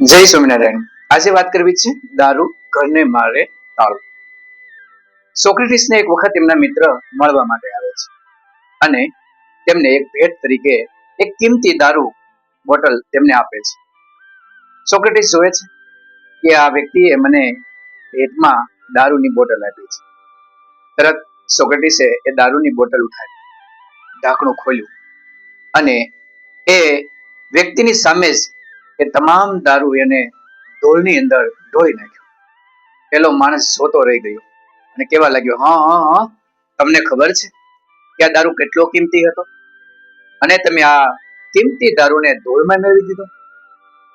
જય સ્વામિનારાયણ. આજે વાત કરવી છે દારૂ ઘરને મારે તાળું સોક્રેટિસને એક વખત એમના મિત્ર મળવા માટે આવે છે અને તેમને એક ભેટ તરીકે એક કિંમતી દારૂ બોટલ તેમને આપે છે. સોક્રેટિસ જોવે છે કે આ વ્યક્તિએ મને ભેટમાં દારૂની બોટલ આપી છે. તરત સોક્રેટિસે એ દારૂની બોટલ ઉઠાવી, ઢાંકણું ખોલ્યું અને એ વ્યક્તિની સામે જ એ તમામ દારૂ એને ઢોલની અંદર ઢોળી નાખ્યો. પેલો માણસ જોતો રહી ગયો અને કેવા લાગ્યો, હા હા હા, તમને ખબર છે કે આ દારૂ કેટલો કિંમતી હતો? અને તમે આ કિંમતી દારૂને ધોળમાં મેળવી દીધો?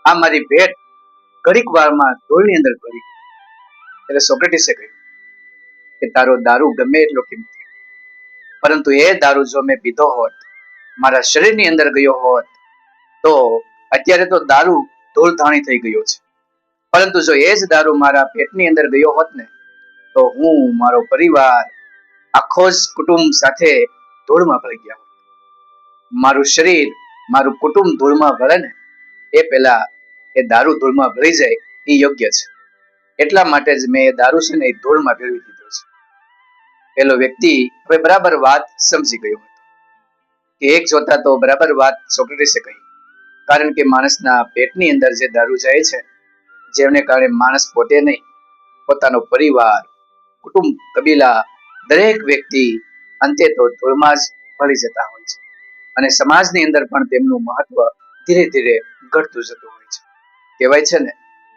આ મારી ભેટ ઘડીક વારમાં ધોળની અંદર ભરી એટલે સોક્રેટિસે કહ્યું કે, તારો દારૂ ગમે એટલો કિંમતી પરંતુ એ દારૂ જો મેં પીધો હોત, મારા શરીરની અંદર ગયો હોત, તો અત્યારે તો દારૂ ધૂળધાણી થઈ ગયો છે. પરંતુ જો એ જ દારૂ મારા પેટની અંદર ગયો હોત ને, તો હું મારો પરિવાર, આખો જ કુટુંબ સાથે ધૂળમાં ભળી ગયા હોત. મારું શરીર, મારું કુટુંબ ધૂળમાં ભળે ને, એ પહેલા એ દારૂ ધૂળમાં ભળી જાય એ યોગ્ય છે. એટલા માટે જ મેં એ દારૂ છે ને એ ધૂળમાં ભેળવી દીધો છે. પેલો વ્યક્તિ હવે બરાબર વાત સમજી ગયો હતો. એક જોતા તો બરાબર વાત સોક્રેટિસે કહી કારણ કે માણસના પેટની અંદર જે દારૂ જાય છે જેમને કારણે માણસ પોતે નહીં, પોતાનો પરિવાર, કુટુંબ, કબીલા, દરેક વ્યક્તિ અંતે તો ધૂળમાં જ ભળી જતા હોય છે. અને સમાજની અંદર પણ તેમનું મહત્વ ધીરે ધીરે ઘટતું જતું હોય છે. કહેવાય છે ને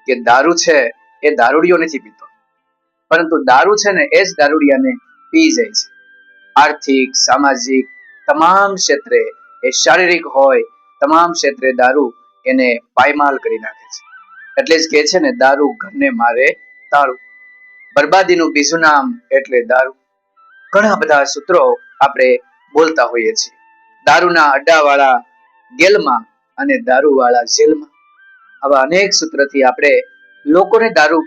કે દારૂ છે એ દારૂડિયો નથી પીતો. પરંતુ દારૂ છે ને એ જ દારૂડિયાને પી જાય છે. આર્થિક, સામાજિક, તમામ ક્ષેત્રે એ શારીરિક હોય તમામ ક્ષેત્રે દારૂ એને પાયમાલ કરી નાખે છે. એટલે જ કે છે ને, દારૂ ઘરને મારે તાળું. બરબાદીનું બીજું નામ એટલે દારૂ. ઘણા બધા સૂત્રો આપણે બોલતા હોઈએ છીએ. દારૂના અડ્ડાવાળા ગેલમાં અને દારૂવાળા જેલમાં. આવા અનેક સૂત્રથી આપણે લોકોને દારૂ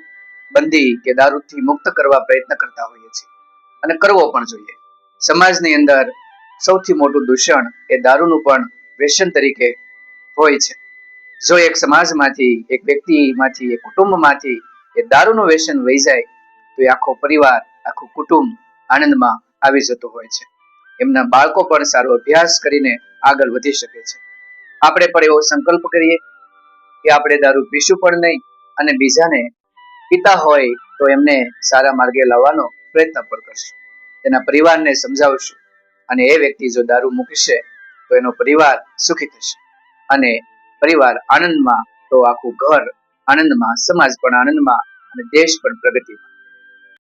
બંધી કે દારૂથી મુક્ત કરવા પ્રયત્ન કરતા હોઈએ છીએ. અને કરવો પણ જોઈએ. સમાજની અંદર સૌથી મોટું દૂષણ એ દારૂનું પણ વ્યસન તરીકે હોય છે. જો એક સમાજમાંથી, એક વ્યક્તિમાંથી, એક કુટુંબમાંથી એ દારૂનું વ્યસન વહી જાય, તો એ આખો પરિવાર, આખું કુટુંબ આનંદમાં આવી જતું હોય છે. એમના બાળકો પણ સારો અભ્યાસ કરીને આગળ વધી શકે છે. આપણે પણ એવો સંકલ્પ કરીએ કે આપણે દારૂ પીશું પણ નહીં અને બીજાને પિતા હોય તો એમને સારા માર્ગે લાવવાનો પ્રયત્ન પણ કરશું. તેના પરિવારને સમજાવશું અને એ વ્યક્તિ જો દારૂ મૂકશે તો એનો પરિવાર સુખી થશે. અને પરિવાર આનંદમાં તો આખું ઘર આનંદમાં, સમાજ પણ આનંદમાં અને દેશ પણ પ્રગતિમાં